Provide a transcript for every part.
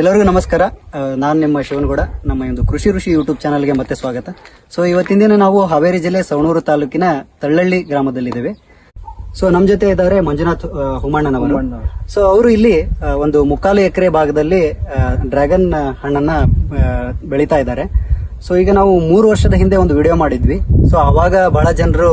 ಎಲ್ಲರಿಗೂ ನಮಸ್ಕಾರ. ನಾನು ನಿಮ್ಮ ಶಿವನಗೌಡ. ನಮ್ಮ ಒಂದು ಕೃಷಿ ಋಷಿ ಯೂಟ್ಯೂಬ್ ಚಾನಲ್ಗೆ ಮತ್ತೆ ಸ್ವಾಗತ. ಸೊ ಇವತ್ತಿನ ದಿನ ನಾವು ಹಾವೇರಿ ಜಿಲ್ಲೆ ಸವಣೂರು ತಾಲೂಕಿನ ತಳ್ಳಳ್ಳಿ ಗ್ರಾಮದಲ್ಲಿದ್ದೇವೆ. ಸೊ ನಮ್ಮ ಜೊತೆ ಇದ್ದಾರೆ ಮಂಜುನಾಥ್ ಹುಮಣ್ಣನವರು ಸೊ ಅವರು ಇಲ್ಲಿ ಒಂದು ಮುಕ್ಕಾಲು ಎಕರೆ ಭಾಗದಲ್ಲಿ ಡ್ರ್ಯಾಗನ್ ಹಣ್ಣನ್ನ ಬೆಳೀತಾ ಇದ್ದಾರೆ. ಸೊ ಈಗ ನಾವು ಮೂರು ವರ್ಷದ ಹಿಂದೆ ಒಂದು ವಿಡಿಯೋ ಮಾಡಿದ್ವಿ. ಸೊ ಅವಾಗ ಬಹಳ ಜನರು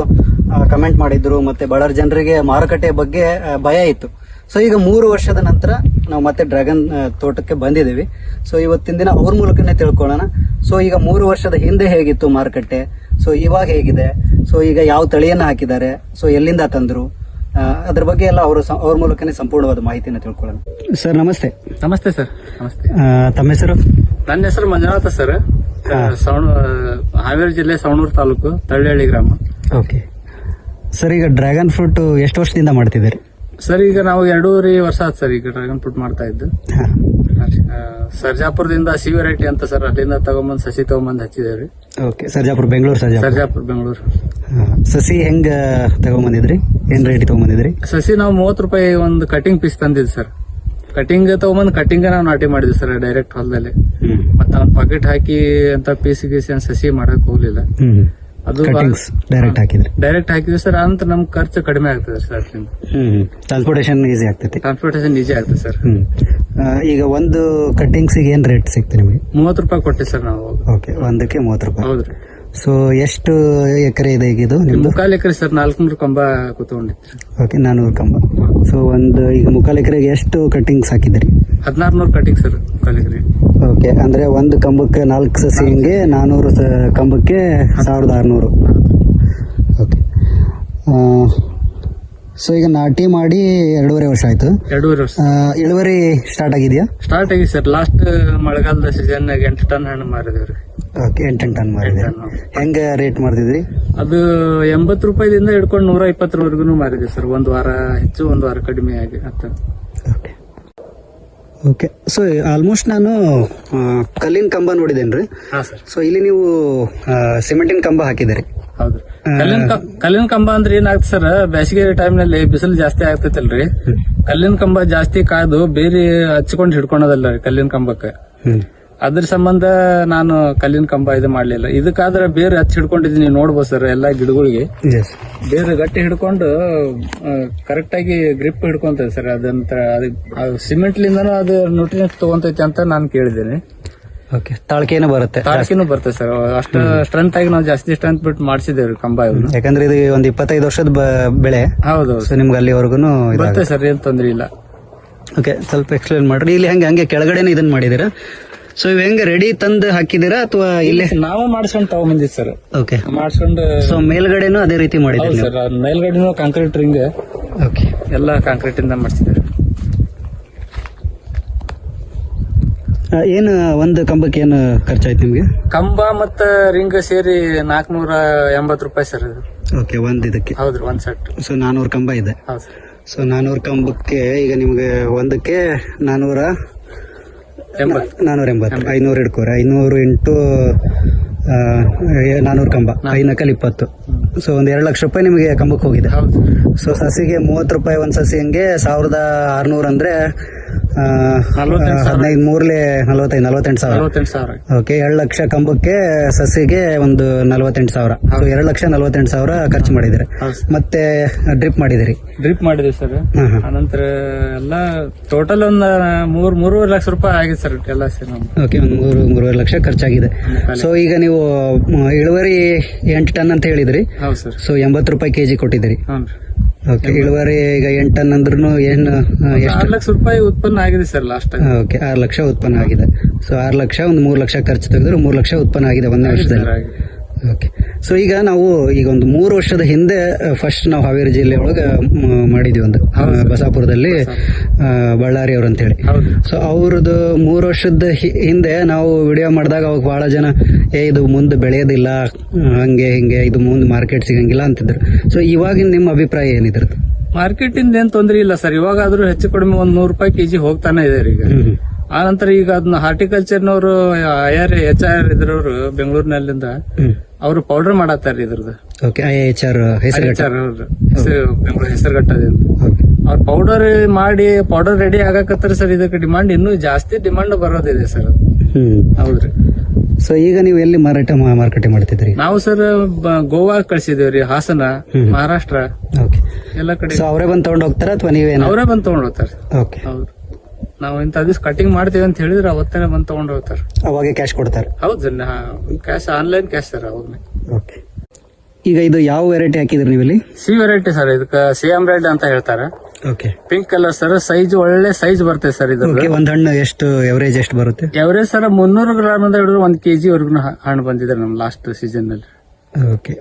ಕಮೆಂಟ್ ಮಾಡಿದ್ರು ಮತ್ತೆ ಬಹಳ ಜನರಿಗೆ ಮಾರುಕಟ್ಟೆ ಬಗ್ಗೆ ಭಯ ಇತ್ತು. ಸೊ ಈಗ ಮೂರು ವರ್ಷದ ನಂತರ ನಾವು ಮತ್ತೆ ಡ್ರ್ಯಾಗನ್ ತೋಟಕ್ಕೆ ಬಂದಿದ್ದೀವಿ. ಸೊ ಇವತ್ತಿನ ದಿನ ಅವ್ರ ಮೂಲಕನೇ ತಿಳ್ಕೊಳ್ಳೋಣ. ಸೊ ಈಗ ಮೂರು ವರ್ಷದ ಹಿಂದೆ ಹೇಗಿತ್ತು ಮಾರುಕಟ್ಟೆ? ಸೊ ಇವಾಗ ಹೇಗಿದೆ? ಸೊ ಈಗ ಯಾವ ತಳಿಯನ್ನ ಹಾಕಿದ್ದಾರೆ? ಸೊ ಎಲ್ಲಿಂದ ತಂದ್ರು? ಅದ್ರ ಬಗ್ಗೆ ಎಲ್ಲ ಅವರು ಅವ್ರ ಮೂಲಕನೇ ಸಂಪೂರ್ಣವಾದ ಮಾಹಿತಿನ ತಿಳ್ಕೊಳ್ಳೋಣ. ಸರ್ ನಮಸ್ತೆ. ನಮಸ್ತೆ ಸರ್ ನಮಸ್ತೆ. ತಮ್ಮ ಹೆಸರು? ನನ್ನ ಹೆಸರು ಮಂಜುನಾಥ ಸರ್. ಸವಣ ಹಾವೇರಿ ಜಿಲ್ಲೆ ಸವಣೂರು ತಾಲೂಕು ತಳ್ಳಿಹಳ್ಳಿ ಗ್ರಾಮ. ಓಕೆ. ಸರ್ ಈಗ ಡ್ರ್ಯಾಗನ್ ಫ್ರೂಟ್ ಎಷ್ಟು ವರ್ಷದಿಂದ ಮಾಡ್ತಿದ್ದೀರಿ? ಸರ್ ಈಗ ನಾವು ಎರಡೂವರೆ ವರ್ಷ ಆಯ್ತು ಸರ್ ಈಗ ಡ್ರ್ಯಾಗನ್ ಫ್ರೂಟ್ ಮಾಡ್ತಾ ಇದ್ದು. ಆ, ಸರ್ಜಾಪುರದಿಂದ ಸಿ ವೆರೈಟಿ ಅಂತ ಸರ್ ಅಲ್ಲಿಂದ ತಗೊಂಬಂದ್ ಸಸಿ ತಗೊಂಬಂದ್ ಹಚ್ಚಿದೇವ್ರಿ. ಓಕೆ ಸರ್ಜಾಪುರ ಬೆಂಗಳೂರು ಸರ್ಜಾಪುರ. ಸರ್ಜಾಪುರ ಬೆಂಗಳೂರು. ಹಾ. ಸಸಿ ಹೆಂಗ ತಗೊಂಬಂದಿದ್ರಿ? ಏನ್ ರೇಟ್ ತಗೊಂಬಂದಿದ್ರಿ? ಸಸಿ ನಾವು ಮೂವತ್ ರೂಪಾಯಿ ಒಂದು ಕಟಿಂಗ್ ಪೀಸ್ ತಂದಿದ್ವಿ ಸರ್. ಕಟಿಂಗ್ ತಗೊಂಬಂದ್ ಕಟಿಂಗ್ ನಾವು ನಾಟಿ ಮಾಡಿದ್ವಿ ಸರ್ ಡೈರೆಕ್ಟ್ ಹೊಲದಲ್ಲಿ ಹ್ಮ್. ಮತ್ತೆ ಪಾಕೆಟ್ ಹಾಕಿ ಅಂತ ಪೀಸ್ ಗೀಸ್ ಏನ್ ಸಸಿ ಮಾಡಕ್ ಹೋಗ್ಲಿಲ್ಲ. ಹ್ಮ್. ಅದು ಕಟಿಂಗ್ಸ್ ಡೈರೆಕ್ಟ್ ಹಾಕಿದ್ರಿ. ಡೈರೆಕ್ಟ್ ಹಾಕಿದ್ವಿ ಸರ್ ಅಂತ ನಮ್ ಖರ್ಚು ಕಡಿಮೆ ಆಗ್ತದೆ ಸರ್ ಅದರಿಂದ. ಹ್ಮ್ ಟ್ರಾನ್ಸ್ಪೋರ್ಟೇಷನ್ ಈಸಿ ಆಗ್ತೈತಿ. ಟ್ರಾನ್ಸ್ಪೋರ್ಟೇಷನ್ ಈಜಿ ಆಗ್ತದೆ ಸರ್ ಹ್ಮ್. ಆ, ಈಗ ಒಂದು ಕಟ್ಟಿಂಗ್ಸಿಗೆ ಏನ್ ರೇಟ್ ಸಿಗ್ತದೆ ನಿಮಗೆ? ಮೂವತ್ತು ರೂಪಾಯಿ ಕೊಟ್ಟೆ ಸರ್ ನಾವು. ಓಕೆ ಒಂದಕ್ಕೆ ಮೂವತ್ತು ರೂಪಾಯಿ. ಹೌದ್ರಿ ಸೊ ಎಷ್ಟು ಎಕರೆ ಇದೆ ಈಗ ಇದು ನಿಮ್ದು? ಮುಕ್ಕಾಲ್ ಎಕರೆ ಸರ್ ನಾಲ್ಕುನೂರು ಕಂಬ ಕೂತ್ಕೊಂಡಿತ್ತು ಓಕೆ ನಾನೂರು ಕಂಬ. ಸೊ ಒಂದು ಈಗ ಮುಕ್ಕಾಲು ಎಕರೆಗೆ ಎಷ್ಟು ಕಟ್ಟಿಂಗ್ಸ್ ಹಾಕಿದ್ರಿ ಹದಿನಾರು ನೂರು ಕಟಿಂಗ್ ಸರ್ ಮುಕ್ಕಾಲ್ ಎಕರೆ ಓಕೆ ಅಂದ್ರೆ ಒಂದು ಕಂಬಕ್ಕೆ ನಾಲ್ಕು ಸಸಿ ಹಿಂಗೆ ನಾನೂರು ಸ- ಕಂಬಕ್ಕೆ ಸಾವಿರದ ಆರುನೂರು. ಓಕೆ. ಸೊ ಈಗ ನಾಟಿ ಮಾಡಿ ಎರಡೂವರೆ ವರ್ಷ ಆಯ್ತು. ಎರಡೂವರೆ ವರ್ಷ. ಆ, ಇಳುವರಿ ಸ್ಟಾರ್ಟ್ ಆಗಿದೆಯಾ? ಸ್ಟಾರ್ಟ್ ಆಗಿದೆ ಸರ್. ಲಾಸ್ಟ್ ಮಳೆಗಾಲದ ಸೀಸನ್ ಎಂಟು ಟನ್ ಹಣ್ಣು ಮಾರಿದೇವ್ರಿ. ಓಕೆ ಎಂಟೆಂಟು ಟನ್ ಮಾಡಿದೆ ಟನ್. ಹೆಂಗ ರೇಟ್ ಮಾಡ್ತಿದ್ರಿ ಅದು ಎಂಬತ್ತು ರೂಪಾಯಿದಿಂದ ಹಿಡ್ಕೊಂಡು ನೂರ ಇಪ್ಪತ್ತರವರೆಗೂ ಮಾರಿದೆ ಸರ್. ಒಂದು ವಾರ ಹೆಚ್ಚು ಒಂದು ವಾರ ಕಡಿಮೆ ಆಗಿ ಅಂತ ಓಕೆ. ಓಕೆ ಸೊ ಆಲ್ಮೋಸ್ಟ್ ನಾನು ಕಲ್ಲಿನ ಕಂಬ ನೋಡಿದೇನ್ರಿ ಹಾ ಸರ್. ಸೊ ಇಲ್ಲಿ ನೀವು ಸಿಮೆಂಟಿನ ಕಂಬ ಹಾಕಿದಿರಿ ಹೌದ್ರಿ ಕಲ್ಲಿನ ಕ- ಕಲ್ಲಿನ ಕಂಬ ಅಂದ್ರೆ ಏನಾಗ್ತದೆ ಸರ್? ಬೇಸಿಗೆ ಟೈಮ್ನಲ್ಲಿ ಬಿಸಿಲು ಜಾಸ್ತಿ ಆಗ್ತೈತಲ್ರಿ. ಕಲ್ಲಿನ ಕಂಬ ಜಾಸ್ತಿ ಕಾದು ಬೇರೆ ಹಚ್ಕೊಂಡು ಹಿಡ್ಕೊಳೋದಲ್ಲ ರೀ ಕಲ್ಲಿನ ಕಂಬಕ್ಕೆ. ಹ್ಮ್. ಅದ್ರ ಸಂಬಂಧ ನಾನು ಕಲ್ಲಿನ ಕಂಬ ಇದು ಮಾಡ್ಲಿಲ್ಲ. ಇದಕ್ಕಾದ್ರೆ ಬೇರೆ ಹಚ್ಚಿ ಹಿಡ್ಕೊಂಡಿದ್ದೀನಿ ನೋಡ್ಬೋದು ಸರ್ ಎಲ್ಲಾ ಗಿಡಗಳಿಗೆ. ಬೇರೆ ಗಟ್ಟಿ ಹಿಡ್ಕೊಂಡು ಕರೆಕ್ಟ್ ಆಗಿ ಗ್ರಿಪ್ ಹಿಡ್ಕೊಂತೈತೆ ಸರ್. ಅದಂತ ಅದು ಸಿಮೆಂಟ್ ಲಿಂದನೂ ಅದು ನ್ಯೂಟ್ರಿಯನ್ಸ್ ತಗೊಂತೈತೆ ಅಂತ ನಾನು ಕೇಳಿದ್ದೇನೆ. ಓಕೆ ತಾಳ್ಕೆನೂ ಬರುತ್ತೆ. ತಾರಕಿನೂ ಬರುತ್ತೆ ಸರ್. ಅಷ್ಟು ಸ್ಟ್ರೆಂತ್ ಆಗಿ ನಾವು ಜಾಸ್ತಿ ಸ್ಟ್ರೆಂತ್ ಬಿಟ್ಟು ಮಾಡಿಸಿದ್ದೇವ್ರಿ ಕಂಬ ಯಾಕಂದ್ರೆ ಇದು ಒಂದು ಇಪ್ಪತ್ತೈದು ವರ್ಷದ ಬೆಳೆ. ಹೌದು. ಸೊ ನಿಮ್ಗೆ ಅಲ್ಲಿವರೆಗೂ ಬರುತ್ತೆ ಸರ್ ಏನ್ ತೊಂದ್ರೆ ಇಲ್ಲ. ಓಕೆ ಸ್ವಲ್ಪ ಎಕ್ಸ್ಪ್ಲೇನ್ ಮಾಡ್ರಿ. ಇಲ್ಲಿ ಹಂಗೆ ಹಂಗೆ ಕೆಳಗಡೆನೆ ಇದನ್ನ ಮಾಡಿದಿರಾ ಸೊ ಇವ್ ಹೆಂಗ ರೆಡಿ ತಂದು ಹಾಕಿದಿರಾ ಅಥವಾ ಇಲ್ಲೇ? ನಾವೇ ಮಾಡ್ಸ್ಕೊಂಡು ತಗೊಂಬಂದಿದ್ ಸರ್ ಓಕೆ ಮಾಡ್ಸ್ಕೊಂಡು ಸೊ ಮೇಲ್ಗಡೆನೂ ಅದೇ ರೀತಿ ಮಾಡಿದ್ರಿ ಸರ್ ಮೇಲ್ಗಡೆನೂ ಕಾಂಕ್ರೀಟ್ ರಿಂಗ್ ಓಕೆ ಎಲ್ಲ ಕಾಂಕ್ರೀಟ್ ಇಂದ ಮಾಡಿಸಿದ್ದೇವೆ ಏನು ಒಂದು ಕಂಬಕ್ಕೆ ಏನು ಖರ್ಚಾಯ್ತು ನಿಮ್ಗೆ? ಕಂಬ ಮತ್ತ ರಿಂಗ್ ಸೇರಿ ನಾಲ್ಕನೂರ ಎಂಬತ್ತು ರೂಪಾಯಿ ಸರ್ ಓಕೆ ಒಂದ್ ಇದಕ್ಕೆ. ಹೌದ್ರಿ ಒಂದ್ ಸೆಟ್ ಸೊ ನಾನೂರು ಕಂಬ ಇದೆ. ಹೌದು ಸರ್ ಸೊ ನಾನೂರು ಕಂಬಕ್ಕೆ ಈಗ ನಿಮ್ಗೆ ಒಂದಕ್ಕೆ ನಾನೂರ ನಾನೂರ ಎಂಬತ್ತು. ಐನೂರು ಇಡ್ಕೋರಿ ಐನೂರು ಇಂಟು ನಾನೂರು ಕಂಬ. ಐನಕಲ್ ಇಪ್ಪತ್ತು. ಸೊ ಒಂದು ಎರಡು ಲಕ್ಷ ರೂಪಾಯಿ ನಿಮಗೆ ಕಂಬಕ್ಕೆ ಹೋಗಿದೆ. ಸೊ ಸಸಿಗೆ ಮೂವತ್ತು ರೂಪಾಯಿ ಒಂದು ಸಸಿ ಹಂಗೆ? ಸಾವಿರದ ಆರುನೂರು ಅಂದ್ರೆ. ಹದಿನೈದು ಮೂರ್ಲೆ ನಲವತ್ತೈದು ನಲವತ್ತೆಂಟು ಸಾವಿರ. ಓಕೆ ಎರಡು ಲಕ್ಷ ಕಂಬಕ್ಕೆ ಸಸಿಗೆ ಒಂದು ನಲವತ್ತೆಂಟು ಸಾವಿರ. ಎರಡು ಲಕ್ಷ ನಲವತ್ತೆಂಟು ಸಾವಿರ ಖರ್ಚು ಮಾಡಿದಿರಿ ಮತ್ತೆ ಡ್ರಿಪ್ ಮಾಡಿದಿರಿ ಡ್ರಿಪ್ ಮಾಡಿದ್ವಿ ಸರ್. ಅನಂತರ ಎಲ್ಲ ಟೋಟಲ್ ಒಂದ್ ಮೂರ್ ಮೂರುವರೆ ಲಕ್ಷ ರೂಪಾಯಿ ಆಗಿದೆ ಸರ್ ಎಲ್ಲ ಸೇರಿ ಓಕೆ ಒಂದು ಮೂರು ಮೂರುವರೆ ಲಕ್ಷ ಖರ್ಚಾಗಿದೆ. ಸೊ ಈಗ ನೀವು ಇಳುವರಿ ಎಂಟು ಟನ್ ಅಂತ ಹೇಳಿದ್ರಿ. ಸೊ ಎಂಬತ್ತು ರೂಪಾಯಿ ಕೆಜಿ ಕೊಟ್ಟಿದ್ದೀರಿ. ಓಕೆ ಇಳುವರಿ ಈಗ ಎಂಟನ್ ಟನ್ ಅಂದ್ರೂ ಏನು ಎಷ್ಟು? ಆರು ಲಕ್ಷ ರೂಪಾಯಿ ಉತ್ಪನ್ನ ಆಗಿದೆ ಸರ್ ಲಾಸ್ಟ್ ಓಕೆ ಆರು ಲಕ್ಷ ಉತ್ಪನ್ನ ಆಗಿದೆ. ಸೊ ಆರು ಲಕ್ಷ ಒಂದು ಮೂರು ಲಕ್ಷ ಖರ್ಚು ತೆಗೆದ್ರೆ ಮೂರು ಲಕ್ಷ ಉತ್ಪನ್ನ ಆಗಿದೆ ಒಂದೇ ವರ್ಷದಲ್ಲಿ. ಓಕೆ ಸೊ ಈಗ ನಾವು ಈಗ ಒಂದು ಮೂರು ವರ್ಷದ ಹಿಂದೆ ಫಸ್ಟ್ ನಾವು ಹಾವೇರಿ ಜಿಲ್ಲೆ ಒಳಗೆ ಮಾಡಿದ್ವಿ ಒಂದು ಬಸಾಪುರದಲ್ಲಿ ಬಳ್ಳಾರಿ ಅವ್ರು ಅಂತೇಳಿ. ಸೊ ಅವ್ರದ್ದು ಮೂರು ವರ್ಷದ ಹಿಂದೆ ನಾವು ವಿಡಿಯೋ ಮಾಡಿದಾಗ ಅವಾಗ ಬಹಳ ಜನ ಏ ಇದು ಮುಂದೆ ಬೆಳೆಯೋದಿಲ್ಲ ಹಂಗೆ ಹಿಂಗೆ ಇದು ಮುಂದೆ ಮಾರ್ಕೆಟ್ ಸಿಗಂಗಿಲ್ಲ ಅಂತಿದ್ರು. ಸೊ ಇವಾಗಿನ ನಿಮ್ಮ ಅಭಿಪ್ರಾಯ ಏನಿದ್ರು ಮಾರ್ಕೆಟ್ ಇಂದ ಏನ್ ತೊಂದ್ರೆ ಇಲ್ಲ ಸರ್. ಇವಾಗಾದ್ರೂ ಹೆಚ್ಚು ಕಡಿಮೆ ಒಂದ್ ನೂರು ರೂಪಾಯಿ ಕೆಜಿ ಹೋಗ್ತಾನೆ ಇದೆ ಈಗ. ಆ ನಂತರ ಈಗ ಅದನ್ನ ಹಾರ್ಟಿಕಲ್ಚರ್ನವರು ಐ ಆರ್ ಎಚ್ ಆರ್ ಇದ್ರವ್ರು ಬೆಂಗಳೂರಿನಲ್ಲಿಂದ ಅವರು ಪೌಡರ್ ಮಾಡತ್ತಾರ ಇದ್ರದ್ದು. ಓಕೆ ಐ ಎಚ್ ಆರ್ ಹೆಸರು ಹೆಸರು ಬೆಂಗಳೂರು ಹೆಸರುಘಟ್ಟದಿಂದ ಓಕೆ ಅವ್ರ ಪೌಡರ್ ಮಾಡಿ ಪೌಡರ್ ರೆಡಿ ಆಗಾಕತ್ತಾರ ಸರ್ ಇದಕ್ಕೆ ಡಿಮಾಂಡ್ ಇನ್ನೂ ಜಾಸ್ತಿ ಡಿಮಾಂಡ್ ಬರೋದಿದೆ ಸರ್. ಹೌದ್ರಿ. ಸೊ ಈಗ ನೀವು ಎಲ್ಲಿ ಮಾರಾಟ ಮಾರುಕಟ್ಟೆ ಮಾಡ್ತಿದ್ರಿ ನಾವು ಸರ್ ಗೋವಾ ಕಳ್ಸಿದೇವ್ರಿ ಹಾಸನ ಮಹಾರಾಷ್ಟ್ರ. ಓಕೆ ಎಲ್ಲ ಕಡೆ. ಅವರೇ ಬಂದ್ ತಗೊಂಡ್ ಹೋಗ್ತಾರ ಅಥವಾ ನೀವೇನು? ಅವರೇ ಬಂದ್ ತಗೊಂಡ್ ಹೋಗ್ತಾರೆ ಓಕೆ ಹೌದು. ನಾವು ಇಂಥ ದಿವ್ಸ ಕಟಿಂಗ್ ಮಾಡ್ತೀವಿ ಅಂತ ಹೇಳಿದ್ರೆ ಅವತ್ತೇ ಬಂದ್ ತಗೊಂಡ್ ಹೋಗ್ತಾರೆ ಅವಾಗೆ ಕ್ಯಾಶ್ ಕೊಡ್ತಾರೆ. ಹೌದು ಕ್ಯಾಶ್ ಆನ್ಲೈನ್ ಕ್ಯಾಶ್ ಸರ್ ಅವಾಗ. ಓಕೆ ಈಗ ಇದು ಯಾವ ವೆರೈಟಿ ಹಾಕಿದ್ರಿ ನೀವು ಇಲ್ಲಿ ಸಿ ವೆರೈಟಿ ಸರ್ ಇದಕ್ಕೆ ಸಿಎಂ ರೆಡ್ ಅಂತ ಹೇಳ್ತಾರೆ. Okay pink colour sir size ಒಳ್ಳೆ ಸೈಜ್ ಬರ್ತದೆ ಸರ್ ಇದು ಒಂದ್ ಹಣ್ಣು ಎಷ್ಟು ಎವರೇಜ್ ಎಷ್ಟು ಬರುತ್ತೆ? ಎವರೇಜ್ ಸರ್ ಮುನ್ನೂರು ಗ್ರಾಮ್ ಅಂತ ಹಿಡಿದ್ರೆ ಒಂದ್ ಕೆಜಿ ವರ್ಗು ಹಣ್ಣು ಬಂದಿದೆ ನಮ್ ಲಾಸ್ಟ್ ಸೀಸನ್ ಅಲ್ಲಿ. ಓಕೆ.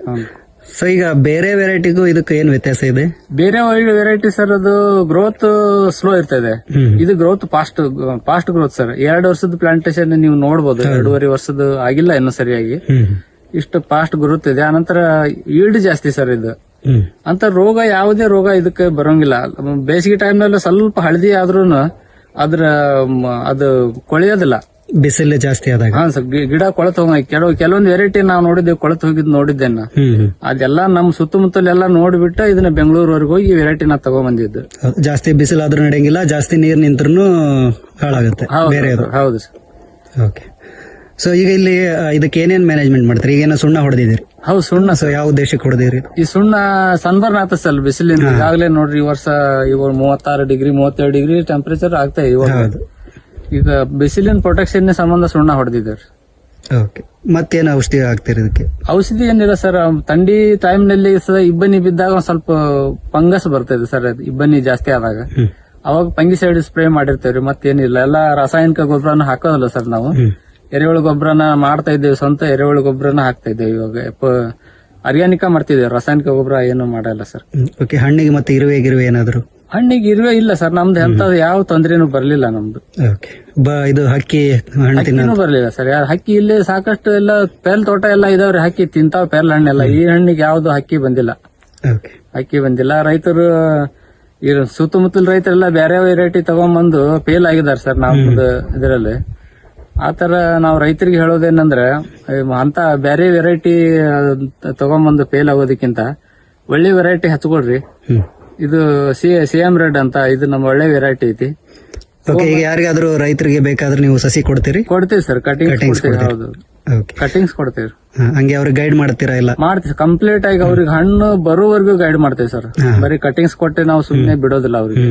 ಸೊ ಈಗ ಬೇರೆ ವೆರೈಟಿಗೂ ಇದಕ್ಕೆ ಏನ್ ವ್ಯತ್ಯಾಸ ಇದೆ? ಬೇರೆ ವೆರೈಟಿ ಸರ್ ಅದು ಗ್ರೋತ್ ಸ್ಲೋ ಇರ್ತದೆ. ಇದು growth fast fast growth sir ಎರಡು ವರ್ಷದ ಪ್ಲಾಂಟೇಶನ್ ನೀವು ನೋಡಬಹುದು ಎರಡೂವರೆ ವರ್ಷದ ಆಗಿಲ್ಲ ಇನ್ನು ಸರಿಯಾಗಿ. ಇಷ್ಟು ಫಾಸ್ಟ್ ಗ್ರೋತ್ ಇದೆ. ಆನಂತರ ಈಲ್ಡ್ ಜಾಸ್ತಿ ಸರ್ ಇದು. ಅಂತ ರೋಗ ಯಾವುದೇ ರೋಗ ಇದಕ್ಕೆ ಬರೋಂಗಿಲ್ಲ. ಬೇಸಿಗೆ ಟೈಮ್ನಲ್ಲಿ ಸ್ವಲ್ಪ ಹಳದಿ ಆದ್ರೂ ಅದ್ರ ಅದು ಕೊಳೆಯೋದಿಲ್ಲ. ಬಿಸಿಲು ಜಾಸ್ತಿ ಆದಾಗ. ಹಾ ಸರ್ ಗಿ- ಗಿಡ ಕೊಳತು ಹೋಗ ಕೆಲವು ಕೆಲವೊಂದು ವೆರೈಟಿ ನಾವು ನೋಡಿದ್ದೇವೆ ಕೊಳತು ಹೋಗಿದ್ ನೋಡಿದ್ದೆ ನಾ ಹ್ಮ್ ಹ್ಮ್. ಅದೆಲ್ಲ ನಮ್ ಸುತ್ತಮುತ್ತಲೆಲ್ಲ ನೋಡ್ಬಿಟ್ಟು ಇದನ್ನ ಬೆಂಗಳೂರವರೆಗೆ ಹೋಗಿ ಈ ವೆರೈಟಿನ ನಾ ತಗೊಂಡ್ಬಂದಿದ್ದು ಜಾಸ್ತಿ ಬಿಸಿಲಾದ್ರೂ ನಡೆಯಂಗಿಲ್ಲ ಜಾಸ್ತಿ ನೀರ್ ನಿಂತ್ರು ಹಾಳಾಗುತ್ತೆ ಬೇರೆ ಅದು. ಹೌದು ಸರ್. ಓಕೆ ಸೊ ಈಗ ಇಲ್ಲಿ ಆ, ಇದಕ್ಕೆ ಏನೇನ್ ಮ್ಯಾನೇಜ್ಮೆಂಟ್ ಮಾಡ್ತೀರಿ? ಈಗೇನೋ ಸುಣ್ಣ ಹೊಡೆದಿದ್ದೀರಿ? ಹೌದು ಸುಣ್ಣ ಸೊ ಯಾವ ಉದ್ದೇಶಕ್ಕೆ ಹೊಡೆದಿರಿ ಈ ಸುಣ್ಣ ಸನ್ಬರ್ನ್ ಆಗ್ತದೆ ಸರ್ ಬಿಸಿಲಿಂದ ಈಗಾಗಲೇ ನೋಡ್ರಿ ಈ ವರ್ಷ ಇವಾಗ ಮೂವತ್ತಾರು ಡಿಗ್ರಿ ಮೂವತ್ತೇಳು ಡಿಗ್ರಿ ಟೆಂಪರೇಚರ್ ಆಗ್ತಾ ಇದೆ ಇವಾಗ. ಹೌದು. ಈಗ ಬಿಸಿಲಿನ ಪ್ರೊಟೆಕ್ಷನ್ ಸಂಬಂಧ ಸುಣ್ಣ ಹೊಡೆದಿದ್ದಾರೆ. ಓಕೆ. ಮತ್ತೇನು ಔಷಧಿ ಹಾಕ್ತೀರಿ ಇದಕ್ಕೆ? ಔಷಧಿ ಏನಿಲ್ಲ ಸರ್ ಥಂಡಿ ಟೈಮ್ನಲ್ಲಿ ಇಬ್ಬನಿ ಬಿದ್ದಾಗ ಒಂದ್ ಸ್ವಲ್ಪ ಫಂಗಸ್ ಬರ್ತದೆ ಸರ್ ಇಬ್ಬನಿ ಜಾಸ್ತಿ ಆದಾಗ. ಅವಾಗ ಫಂಗಿಸೈಡ್ ಸ್ಪ್ರೇ ಮಾಡಿರ್ತೇವ್ರಿ ಮತ್ತೇನಿಲ್ಲ. ಎಲ್ಲ ರಾಸಾಯನಿಕ ಗೊಬ್ಬರನ ಹಾಕೋದಲ್ಲ ಸರ್ ನಾವು. ಎರೆಹುಳು ಗೊಬ್ಬರನ ಮಾಡ್ತಾ ಇದ್ದೇವೆ ಸ್ವಂತ ಎರೆಹುಳು ಗೊಬ್ಬರನ ಹಾಕ್ತಾ ಇದ್ದೇವೆ ಇವಾಗ. ಆರ್ಗ್ಯಾನಿಕ ಮಾಡ್ತಿದ್ದೇವೆ ರಾಸಾಯನಿಕ ಗೊಬ್ಬರ ಏನು ಮಾಡಲ್ಲ ಸರ್. ಓಕೆ ಹಣ್ಣಿಗೆ ಮತ್ತೆ ಇರುವೆ ಗಿರುವೆ ಏನಾದ್ರು? ಹಣ್ಣಿಗೆ ಇರುವೆ ಇಲ್ಲ ಸರ್ ನಮ್ದು ಎಂತ ಯಾವ ತೊಂದ್ರೆನೂ ಬರಲಿಲ್ಲ ನಮ್ದು. ಓಕೆ. ಬ ಇದು ಹಕ್ಕಿ ಹಣ್ಣು ತಿನ್ನ ಹಕ್ಕಿನೂ ಬರ್ಲಿಲ್ಲ ಸರ್. ಯಾರು ಹಕ್ಕಿ ಇಲ್ಲಿ ಸಾಕಷ್ಟು ಎಲ್ಲ ಪೇಲ್ ತೋಟ ಎಲ್ಲ ಇದಾವ್ರಿ ಹಕ್ಕಿ ತಿಂತಾವ್ ಪೇಲ್ ಹಣ್ಣೆಲ್ಲ. ಈ ಹಣ್ಣಿಗೆ ಯಾವ್ದು ಹಕ್ಕಿ ಬಂದಿಲ್ಲ. ಓಕೆ. ಅಕ್ಕಿ ಬಂದಿಲ್ಲ. ರೈತರು ಈ ಸುತ್ತಮುತ್ತಲ ರೈತರೆಲ್ಲ ಬೇರೆ ವೆರೈಟಿ ತಗೊಂಬಂದು ಫೇಲ್ ಆಗಿದ್ದಾರೆ ಸರ್ ನಮ್ದು ಇದರಲ್ಲಿ. ಆತರ ನಾವು ರೈತರಿಗೆ ಹೇಳೋದೇನಂದ್ರೆ ಅಂತ ಬೇರೆ ವೆರೈಟಿ ತಗೊಂಬಂದು ಫೇಲ್ ಆಗೋದಕ್ಕಿಂತ ಒಳ್ಳೆ ವೆರೈಟಿ ಹಚ್ಕೊಳ್ರಿ. ಇದು ಸಿ ಸಿ ಎಂ ರೆಡ್ ಅಂತ ಇದು ನಮ್ಮ ಒಳ್ಳೆ ವೆರೈಟಿ ಐತಿ. ಓಕೆ ಈಗ ಯಾರಿಗಾದ್ರೂ ರೈತರಿಗೆ ಬೇಕಾದ್ರೆ ನೀವು ಸಸಿ ಕೊಡ್ತೀರಿ? ಕೊಡ್ತೀವಿ ಸರ್ ಕಟಿಂಗ್ ಹೌದು. ಕಟಿಂಗ್ಸ್ ಕೊಡ್ತೀವಿ ಹಂಗೆ ಅವ್ರಿಗೆ ಗೈಡ್ ಮಾಡ್ತೀರಾ ಇಲ್ಲ? ಮಾಡ್ತೀವಿ ಕಂಪ್ಲೀಟ್ ಆಗಿ ಅವ್ರಿಗೆ ಹಣ್ಣು ಬರೋವರೆಗೂ ಗೈಡ್ ಮಾಡ್ತೀವಿ ಸರ್ ಬರೀ ಕಟಿಂಗ್ಸ್ ಕೊಟ್ಟೆ ನಾವು ಸುಮ್ಮನೆ ಬಿಡೋದಿಲ್ಲ ಅವ್ರಿಗೆ.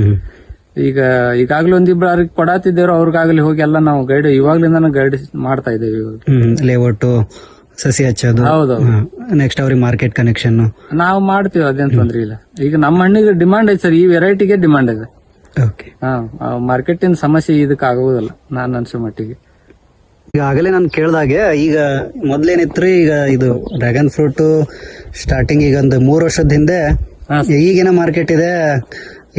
ಈಗ ಈಗಾಗ್ಲೇ ಒಂದಿಬ್ರು ಅವ್ರಿಗೆ ಕೊಡಾತಿದ್ದೇವ್ರು ಅವ್ರಿಗಾಗ್ಲಿ ಹೋಗಿ ಎಲ್ಲ ನಾವು ಗೈಡ್ ಇವಾಗ್ಲಿಂದ ಗೈಡ್ ಮಾಡ್ತಾ ಇದ್ದೇವೆ ಇವಾಗ. ಲೇಔಟು ಸಸಿ ಹಚ್ಚೋದು ಹೌದು ನೆಕ್ಸ್ಟ್ ಅವ್ರಿಗೆ ಮಾರ್ಕೆಟ್ ಕನೆಕ್ಷನ್ ನಾವು ಮಾಡ್ತೀವಿ ಅದೇನ್ ತೊಂದ್ರೆ ಇಲ್ಲ. ಈಗ ನಮ್ಮ ಹಣ್ಣಿಗೆ ಡಿಮಾಂಡ್ ಐತೆ ಸರ್ ಈ ವೆರೈಟಿಗೆ ಡಿಮಾಂಡ್ ಇದೆ. ಓಕೆ ಮಾರ್ಕೆಟ್ ಮಾರ್ಕೆಟಿನ ಸಮಸ್ಯೆ ಇದಕ್ಕೆ ಆಗುವುದಿಲ್ಲ ನಾನು ಅನ್ಸೋ ಮಟ್ಟಿಗೆ. ಈಗಾಗಲೇ ನಾನು ಕೇಳ್ದಾಗೆ ಈಗ ಮೊದ್ಲೇನಿತ್ತು ಈಗ ಇದು ಡ್ರ್ಯಾಗನ್ ಫ್ರೂಟ್ ಸ್ಟಾರ್ಟಿಂಗ್ ಈಗ ಒಂದು ಮೂರು ವರ್ಷದ ಹಿಂದೆ ಈಗಿನ ಮಾರ್ಕೆಟ್ ಇದೆ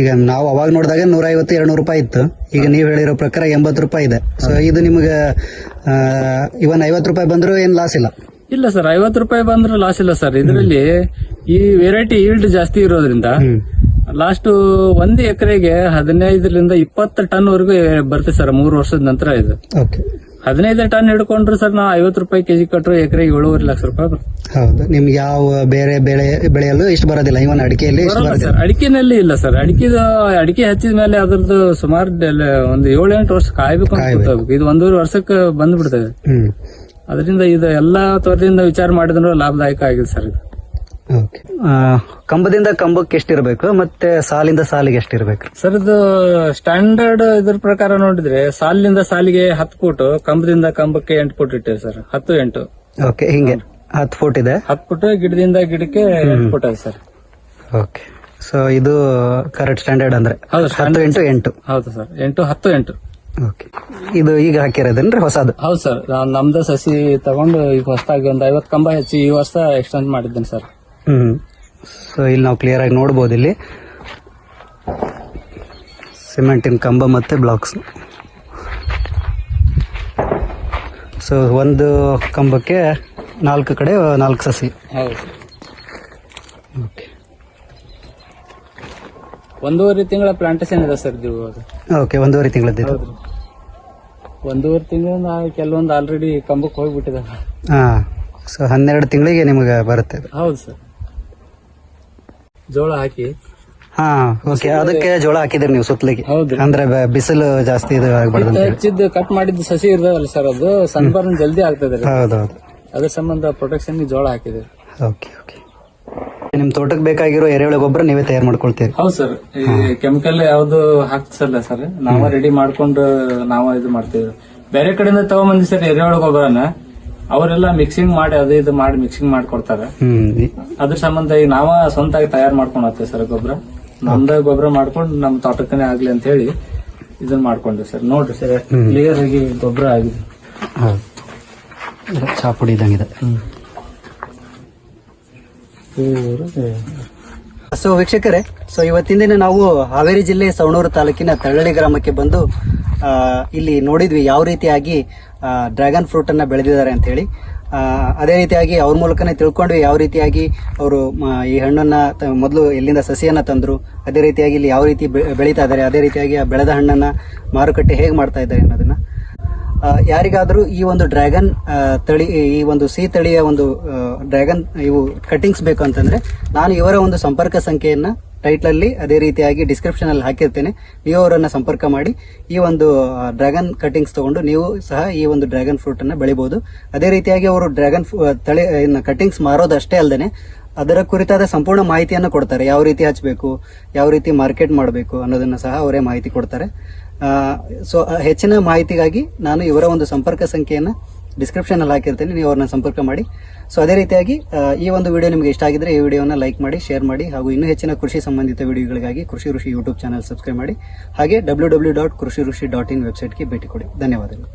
ಈಗ ನಾವು ಅವಾಗ ನೋಡಿದಾಗ ನೂರ ಐವತ್ತು ಎರಡು ನೂರು ರೂಪಾಯಿ ಇತ್ತು. ಈಗ ನೀವು ಹೇಳಿರೋ ಪ್ರಕಾರ ಎಂಬತ್ತು ರೂಪಾಯಿ ಇದೆ. ಸೊ ಇದು ನಿಮಗೆ ಇವನ್ ಐವತ್ತು ರೂಪಾಯಿ ಬಂದರೂ ಏನು ಲಾಸ್ ಇಲ್ಲ. ಇಲ್ಲ ಸರ್ ಐವತ್ತು ರೂಪಾಯಿ ಬಂದ್ರೆ ಲಾಸ್ ಇಲ್ಲ ಸರ್. ಇದರಲ್ಲಿ ಈ ವೆರೈಟಿ ಈಲ್ಡ್ ಜಾಸ್ತಿ ಇರೋದ್ರಿಂದ ಲಾಸ್ಟ್ ಒಂದು ಎಕರೆಗೆ ಹದಿನೈದರಿಂದ ಇಪ್ಪತ್ತು ಟನ್ ವರೆಗೂ ಬರ್ತದೆ ಸರ್ ಮೂರು ವರ್ಷದ ನಂತರ ಇದು. ಹದಿನೈದು ಟನ್ ಹಿಡ್ಕೊಂಡ್ರು ಸರ್ ನಾವು ಐವತ್ತು ರೂಪಾಯಿ ಕೆಜಿ ಕೊಟ್ಟರು ಎಕರೆಗೆ ಏಳುವರೆ ಲಕ್ಷ ರೂಪಾಯಿ. ಹೌದು. ನಿಮ್ಗೆ ಯಾವ ಬೇರೆ ಬೆಳೆ ಬೆಳೆಯಲು ಇಷ್ಟು ಬರೋದಿಲ್ಲ? ಇವನ್ ಅಡಿಕೆಯಲ್ಲಿ ಅಡಿಕೆನಲ್ಲಿ ಇಲ್ಲ ಸರ್. ಅಡಿಕೆ ಅಡಿಕೆ ಹಚ್ಚಿದ ಮೇಲೆ ಅದ್ರದ್ದು ಸುಮಾರು ಒಂದು ಏಳು ಎಂಟು ವರ್ಷ ಕಾಯ್ಬೇಕು ಇದು ಒಂದೂವರೆ ವರ್ಷಕ್ಕೆ ಬಂದ್ಬಿಡ್ತದೆ. ಅದರಿಂದ ಇದು ಎಲ್ಲ ತೋರದಿಂದ ವಿಚಾರ ಮಾಡಿದ್ರು ಲಾಭದಾಯಕ ಆಗಿದೆ ಸರ್ ಇದು. ಓಕೆ. ಕಂಬದಿಂದ ಕಂಬಕ್ಕೆ ಎಷ್ಟಿರಬೇಕು ಮತ್ತೆ ಸಾಲಿಂದ ಸಾಲಿಗೆ ಎಷ್ಟಿರಬೇಕು? ಸರ್ ಇದು ಸ್ಟ್ಯಾಂಡರ್ಡ್ ಇದ್ರ ಪ್ರಕಾರ ನೋಡಿದ್ರೆ ಸಾಲಿನಿಂದ ಸಾಲಿಗೆ ಹತ್ತು ಫೂಟ್ ಕಂಬದಿಂದ ಕಂಬಕ್ಕೆ ಎಂಟು ಫೂಟ್ ಇಟ್ಟಿದೆ ಸರ್. ಹತ್ತು ಎಂಟು. ಓಕೆ ಹಿಂಗೆ. ಹತ್ತು ಫೂಟ್ ಇದೆ. ಹತ್ತು ಫೂಟ್ ಗಿಡದಿಂದ ಗಿಡಕ್ಕೆ ಎಂಟು ಫುಟ್ ಇದೆ ಸರ್. ಓಕೆ. ಸೊ ಇದು ಕರೆಕ್ಟ್ ಸ್ಟ್ಯಾಂಡರ್ಡ್ ಅಂದ್ರೆ. ಹೌದು ಎಂಟು ಎಂಟು. ಹೌದು ಸರ್. ಎಂಟು ಹತ್ತು ಎಂಟು. ಇದು ಈಗ ಹಾಕಿರೋದೇನ್ರಿ? ಹೊಸದು. ಹೌದು ಸರ್. ನಾನು ನಮ್ದು ಸಸಿ ತಗೊಂಡು ಈಗ ಹೊಸದಾಗಿ ಒಂದು ಐವತ್ತು ಕಂಬ ಹೆಚ್ಚಿ ಈ ವರ್ಷ ಎಕ್ಸ್ಟೆಂಡ್ ಮಾಡಿದ್ದೇನೆ ಸರ್. ಹ್ಮ್. ಸೊ ಇಲ್ಲಿ ನಾವು ಕ್ಲಿಯರ್ ಆಗಿ ನೋಡ್ಬೋದು ಇಲ್ಲಿ. ಸಿಮೆಂಟಿನ ಕಂಬ ಮತ್ತೆ ಬ್ಲಾಕ್ಸ್ ಸೊ ಒಂದು ಕಂಬಕ್ಕೆ ನಾಲ್ಕು ಕಡೆ ನಾಲ್ಕು ಸಸಿ. ಹೌದು ಓಕೆ ಒಂದೂವರೆ ತಿಂಗಳ ಪ್ಲಾಂಟೇಶನ್ ಇದೆ ಸರ್ ಇದು ಇವಾಗ. ಓಕೆ ಒಂದೂವರೆ ತಿಂಗಳ ಹೌದ್ರಿ ಒಂದೂವರೆ ತಿಂಗಳ ಕೆಲವೊಂದು ಆಲ್ರೆಡಿ ಕಂಬಕ್ಕೆ ಹೋಗ್ಬಿಟ್ಟಿದೆ ಹಾಂ ಸೊ ಹನ್ನೆರಡು ತಿಂಗಳಿಗೆ ನಿಮಗೆ ಬರುತ್ತೆ ಇದು. ಹೌದು ಸರ್ ಜೋಳ ಹಾಕಿ. ಹಾ ಓಕೆ ಅದಕ್ಕೆ ಜೋಳ ಹಾಕಿದ್ರಿ ನೀವು ಸುತ್ತಲಿಗೆ ಹೌದು. ಅಂದ್ರೆ ಬ- ಬಿಸಿಲು ಜಾಸ್ತಿ ಇದು ಆಗ್ಬಾರ್ದು ಅಂತ ಹೇಳಿ. ಹಚ್ಚಿದ್ದು ಕಟ್ ಮಾಡಿದ್ದು ಸಸಿ ಇರ್ತಾವಲ್ಲ ಸರ್ ಅದು ಸನ್ಬರ್ನ್ ಜಲ್ದಿ ಆಗ್ತದೆ. ರೀ ಹೌದೌದು ಅದ್ರ ಸಂಬಂಧ ಪ್ರೊಟೆಕ್ಷನ್ ಜೋಳ ಹಾಕಿದೆ ಓಕೆ ಓಕೆ ನಿಮ್ ತೋಟಕ್ಕೆ ಬೇಕಾಗಿರೋ ಎರೆಹುಳ ಗೊಬ್ಬರ ನೀವೇ ತಯಾರು ಮಾಡ್ಕೊಳ್ತೀರಿ. ಹೌದು ಸರ್. ಈ ಕೆಮಿಕಲ್ ಯಾವ್ದು ಹಾಕ್ಸಲ್ಲ ಸರ್. ನಾವ ರೆಡಿ ಮಾಡ್ಕೊಂಡು ನಾವ ಇದು ಮಾಡ್ತೀವಿ. ಬೇರೆ ಕಡೆಯಿಂದ ತಗೊಂಬಂದಿ ಸರ್ ಎರೆಹುಳ ಗೊಬ್ಬರನ. ಅವರೆಲ್ಲ ಮಿಕ್ಸಿಂಗ್ ಮಾಡಿ ಅದು ಇದು ಮಾಡಿ ಮಿಕ್ಸಿಂಗ್ ಮಾಡಿ ಕೊಡ್ತಾರೆ ಹ್ಮ್. ಈ- ಅದ್ರ ಸಂಬಂಧ ಈಗ ನಾವ ಸ್ವಂತಾಗಿ ತಯಾರು ಮಾಡ್ಕೊಂಡು ಹೋಗ್ತೇವೆ ಸರ್ ಗೊಬ್ಬರ. ನಮ್ದ ಗೊಬ್ಬರ ಮಾಡ್ಕೊಂಡು ನಮ್ ತೋಟಕ್ಕನೇ ಆಗ್ಲಿ ಅಂತ ಹೇಳಿ ಇದನ್ನ ಮಾಡ್ಕೊಂಡ್ರಿ ಸರ್. ನೋಡ್ರಿ ಸರ್ ಕ್ಲಿಯರ್ ಆಗಿ ಗೊಬ್ಬರ ಆಗಿದೆ. ಚಾಪುಡಿ ಇದಂಗಿದೆ ಸೊ ವೀಕ್ಷಕರೇ ಸೊ ಇವತ್ತಿನ ದಿನ ನಾವು ಹಾವೇರಿ ಜಿಲ್ಲೆ ಸವಣೂರು ತಾಲೂಕಿನ ತಳ್ಳಳ್ಳಿ ಗ್ರಾಮಕ್ಕೆ ಬಂದು ಇಲ್ಲಿ ನೋಡಿದ್ವಿ ಯಾವ ರೀತಿಯಾಗಿ ಡ್ರ್ಯಾಗನ್ ಫ್ರೂಟ್ ಅನ್ನ ಬೆಳೆದಿದ್ದಾರೆ ಅಂತ ಹೇಳಿ. ಅದೇ ರೀತಿಯಾಗಿ ಅವ್ರ ಮೂಲಕನೇ ತಿಳ್ಕೊಂಡ್ವಿ ಯಾವ ರೀತಿಯಾಗಿ ಅವರು ಈ ಹಣ್ಣನ್ನ ಮೊದಲು ಎಲ್ಲಿಂದ ಸಸಿಯನ್ನ ತಂದ್ರು ಅದೇ ರೀತಿಯಾಗಿ ಇಲ್ಲಿ ಯಾವ ರೀತಿ ಬೆಳೀತಾ ಇದ್ದಾರೆ ಅದೇ ರೀತಿಯಾಗಿ ಆ ಬೆಳೆದ ಹಣ್ಣನ್ನ ಮಾರುಕಟ್ಟೆ ಹೇಗೆ ಮಾಡ್ತಾ ಇದ್ದಾರೆ ಅನ್ನೋದನ್ನ. ಯಾರಿಗಾದ್ರೂ ಈ ಒಂದು ಡ್ರ್ಯಾಗನ್ ತಳಿ, ಈ ಒಂದು ಸಿ ತಳಿಯ ಒಂದು ಡ್ರ್ಯಾಗನ್, ಇವು ಕಟಿಂಗ್ಸ್ ಬೇಕು ಅಂತಂದ್ರೆ ನಾನು ಇವರ ಒಂದು ಸಂಪರ್ಕ ಸಂಖ್ಯೆಯನ್ನು ಟೈಟ್ಲಲ್ಲಿ ಅದೇ ರೀತಿಯಾಗಿ ಡಿಸ್ಕ್ರಿಪ್ಷನ್ ಅಲ್ಲಿ ಹಾಕಿರ್ತೇನೆ. ನೀವು ಅವರನ್ನು ಸಂಪರ್ಕ ಮಾಡಿ ಈ ಒಂದು ಡ್ರ್ಯಾಗನ್ ಕಟಿಂಗ್ಸ್ ತಗೊಂಡು ನೀವು ಸಹ ಈ ಒಂದು ಡ್ರ್ಯಾಗನ್ ಫ್ರೂಟ್ ಬೆಳಿಬೋದು. ಅದೇ ರೀತಿಯಾಗಿ ಅವರು ಡ್ರ್ಯಾಗನ್ ತಳಿ ಕಟಿಂಗ್ಸ್ ಮಾರೋದಷ್ಟೇ ಅಲ್ಲದೆ ಅದರ ಕುರಿತಾದ ಸಂಪೂರ್ಣ ಮಾಹಿತಿಯನ್ನು ಕೊಡ್ತಾರೆ. ಯಾವ ರೀತಿ ಹಚ್ಚಬೇಕು ಯಾವ ರೀತಿ ಮಾರ್ಕೆಟ್ ಮಾಡಬೇಕು ಅನ್ನೋದನ್ನು ಸಹ ಅವರೇ ಮಾಹಿತಿ ಕೊಡ್ತಾರೆ. ಸೊ ಹೆಚ್ಚಿನ ಮಾಹಿತಿಗಾಗಿ ನಾನು ಇವರ ಒಂದು ಸಂಪರ್ಕ ಸಂಖ್ಯೆಯನ್ನು ಡಿಸ್ಕ್ರಿಪ್ಷನ್ ಹಾಕಿರ್ತೀನಿ ಹಾಕಿರ್ತೇನೆ. ನೀವು ಅವ್ರನ್ನ ಸಂಪರ್ಕ ಮಾಡಿ. ಸೊ ಅದೇ ರೀತಿಯಾಗಿ ಈ ಒಂದು ವಿಡಿಯೋ ನಿಮಗೆ ಇಷ್ಟ ಆಗಿದ್ರೆ ಈ ವಿಡಿಯೋನ ಲೈಕ್ ಮಾಡಿ ಶೇರ್ ಮಾಡಿ, ಹಾಗೂ ಇನ್ನೂ ಹೆಚ್ಚಿನ ಕೃಷಿ ಸಂಬಂಧಿತ ವಿಡಿಯೋಗಳಿಗಾಗಿ ಕೃಷಿ ಋಷಿ ಯೂಟ್ಯೂಬ್ ಚಾನಲ್ ಸಬ್ಸ್ಕ್ರೈಬ್ ಮಾಡಿ. ಹಾಗೆ ಡಬ್ಲ್ಯೂ ಡಬ್ಲ್ಯೂ ಡಾಟ್ ಕೃಷಿ ಋಷಿ ಡಾಟ್ ಇನ್ ವೆಬ್ಸೈಟ್ಗೆ ಭೇಟಿ ಕೊಡಿ. ಧನ್ಯವಾದಗಳು.